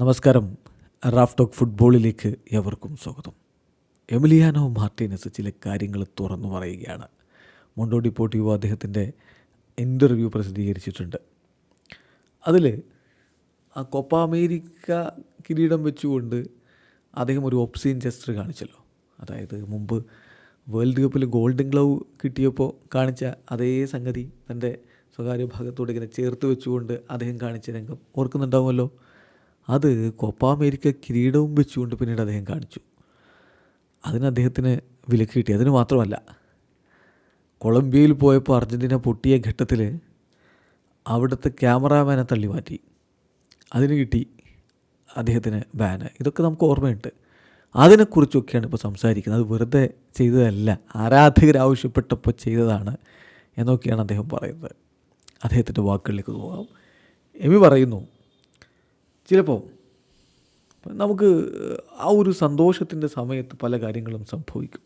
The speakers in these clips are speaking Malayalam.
നമസ്കാരം. റാഫ് ടോക്ക് ഫുട്ബോളിലേക്ക് എവർക്കും സ്വാഗതം. എമിലിയാനോ മാർട്ടിനസ് ചില കാര്യങ്ങൾ തുറന്നു പറയുകയാണ്. മൊണ്ടോ ഡിപ്പോട്ടിയോ അദ്ദേഹത്തിന്റെ ഇന്റർവ്യൂ പ്രസിദ്ധീകരിച്ചിട്ടുണ്ട്. അതിൽ ആ കൊപ്പ അമേരിക്ക കിരീടം വെച്ചുകൊണ്ട് അദ്ദേഹം ഒരു ഒപ്സീൻ ജസ്റ്റർ കാണിച്ചല്ലോ. അതായത് മുമ്പ് വേൾഡ് കപ്പിൽ ഗോൾഡൻ ഗ്ലൗ കിട്ടിയപ്പോൾ കാണിച്ച അതേ സംഗതി തന്റെ സ്വകാര്യ ഭാഗത്തോട് ഇങ്ങനെ ചേർത്ത് വെച്ചുകൊണ്ട് അദ്ദേഹം കാണിച്ച രംഗം ഓർക്കുന്നുണ്ടാവുമല്ലോ? അത് കൊപ്പ അമേരിക്ക കിരീടവും വെച്ചുകൊണ്ട് പിന്നീട് അദ്ദേഹം കാണിച്ചു. അതിന് അദ്ദേഹത്തിന് വിലക്ക് കിട്ടി. അതിന് മാത്രമല്ല കൊളംബിയയിൽ പോയപ്പോൾ അർജന്റീന പൊട്ടിയ ഘട്ടത്തിൽ അവിടുത്തെ ക്യാമറാമാനെ തള്ളി മാറ്റി അതിന് കിട്ടി അദ്ദേഹത്തിന് ബാന് ഇതൊക്കെ നമുക്ക് ഓർമ്മയുണ്ട്. അതിനെക്കുറിച്ചൊക്കെയാണ് ഇപ്പോൾ സംസാരിക്കുന്നത്. അത് വെറുതെ ചെയ്തതല്ല ആരാധകർ ആവശ്യപ്പെട്ടപ്പോൾ ചെയ്തതാണ് എന്നൊക്കെയാണ് അദ്ദേഹം പറയുന്നത്. അദ്ദേഹത്തിന്റെ വാക്കുകളിലേക്ക് പോകാം. എമി പറയുന്നു ചിലപ്പോൾ നമുക്ക് ആ ഒരു സന്തോഷത്തിന്റെ സമയത്ത് പല കാര്യങ്ങളും സംഭവിക്കും.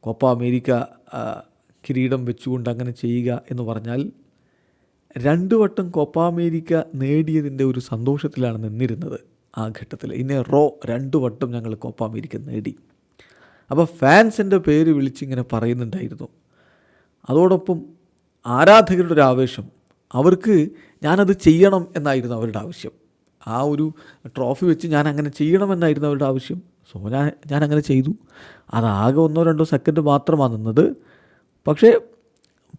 കോപ്പ അമേരിക്ക കിരീടം വെച്ചുകൊണ്ട് അങ്ങനെ ചെയ്യുക എന്ന് പറഞ്ഞാൽ രണ്ട് വട്ടം കോപ്പ അമേരിക്ക നേടിയതിന്റെ ഒരു സന്തോഷത്തിലാണ് നിന്നിരുന്നത് ആ ഘട്ടത്തിൽ ഇന്നെ റോ രണ്ട് വട്ടം ഞങ്ങൾ കോപ്പ അമേരിക്ക നേടി. അപ്പോൾ ഫാൻസിന്റെ പേര് വിളിച്ചിങ്ങനെ പറയുന്നുണ്ടായിരുന്നു. അതോടൊപ്പം ആരാധകരുടെ ഒരു ആവേശം. അവർക്ക് ഞാനത് ചെയ്യണം എന്നായിരുന്നു അവരുടെ ആവശ്യം. ആ ഒരു ട്രോഫി വെച്ച് ഞാൻ അങ്ങനെ ചെയ്യണമെന്നായിരുന്നു അവരുടെ ആവശ്യം. സോ ഞാൻ ഞാൻ അങ്ങനെ ചെയ്തു. അതാകെ ഒന്നോ രണ്ടോ സെക്കൻഡ് മാത്രമാണ് നിന്നത്. പക്ഷേ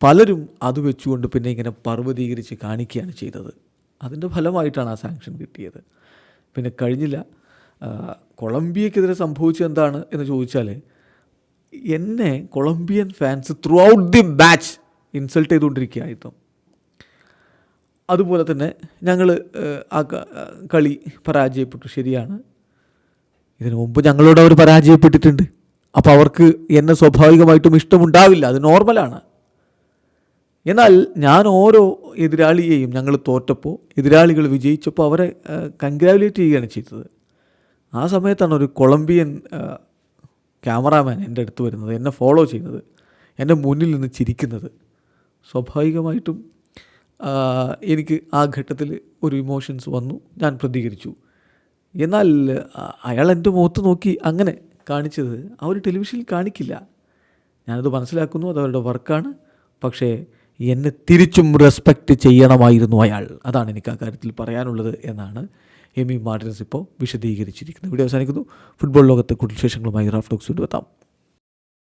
പലരും അത് വെച്ചുകൊണ്ട് പിന്നെ ഇങ്ങനെ പർവതീകരിച്ച് കാണിക്കുകയാണ് ചെയ്തത്. അതിന്റെ ഫലമായിട്ടാണ് ആ സാങ്ഷൻ കിട്ടിയത്. പിന്നെ കഴിഞ്ഞില്ല. കൊളംബിയക്കെതിരെ സംഭവിച്ചത് എന്താണ് എന്ന് ചോദിച്ചാൽ എന്നെ Colombian fans throughout the match insult ചെയ്തുകൊണ്ടിരിക്കുകയായിരുന്നു. അതുപോലെ തന്നെ ഞങ്ങൾ ആ കളി പരാജയപ്പെട്ടു. ശരിയാണ്. ഇതിനു മുമ്പ് ഞങ്ങളോട് അവർ പരാജയപ്പെട്ടിട്ടുണ്ട്. അപ്പോൾ അവർക്ക് എന്നെ സ്വാഭാവികമായിട്ടും ഇഷ്ടമുണ്ടാവില്ല. അത് നോർമലാണ്. എന്നാൽ ഞാൻ ഓരോ എതിരാളിയെയും ഞങ്ങൾ തോറ്റപ്പോൾ എതിരാളികൾ വിജയിച്ചപ്പോൾ അവരെ കൺഗ്രാജുലേറ്റ് ചെയ്യുകയാണ് ചെയ്തത്. ആ സമയത്താണ് ഒരു കൊളംബിയൻ ക്യാമറാമാൻ എന്റെ അടുത്ത് വരുന്നത്. എന്നെ ഫോളോ ചെയ്യുന്നത്. എന്റെ മുന്നിൽ നിന്ന് ചിരിക്കുന്നത്. സ്വാഭാവികമായിട്ടും എനിക്ക് ആ ഘട്ടത്തിൽ ഒരു ഇമോഷൻസ് വന്നു. ഞാൻ പ്രതികരിച്ചു. എന്നാൽ അയാൾ എന്റെ മുഖത്ത് നോക്കി അങ്ങനെ കാണിച്ചത് അവർ ടെലിവിഷനിൽ കാണിക്കില്ല. ഞാനത് മനസ്സിലാക്കുന്നു അത് അവരുടെ വർക്കാണ് പക്ഷേ എന്നെ തിരിച്ചും റെസ്പെക്റ്റ് ചെയ്യണമായിരുന്നു അയാൾ. അതാണ് എനിക്ക് ആ കാര്യത്തിൽ പറയാനുള്ളത് എന്നാണ് എമി മാർട്ടിൻസ് ഇപ്പോൾ വിശദീകരിച്ചിരിക്കുന്നത്. വീഡിയോ അവസാനിക്കുന്നു. ഫുട്ബോൾ ലോകത്തെ കൂടുതൽ വിശേഷങ്ങളുമായി റാഫ് ടോക്സ് എത്താം.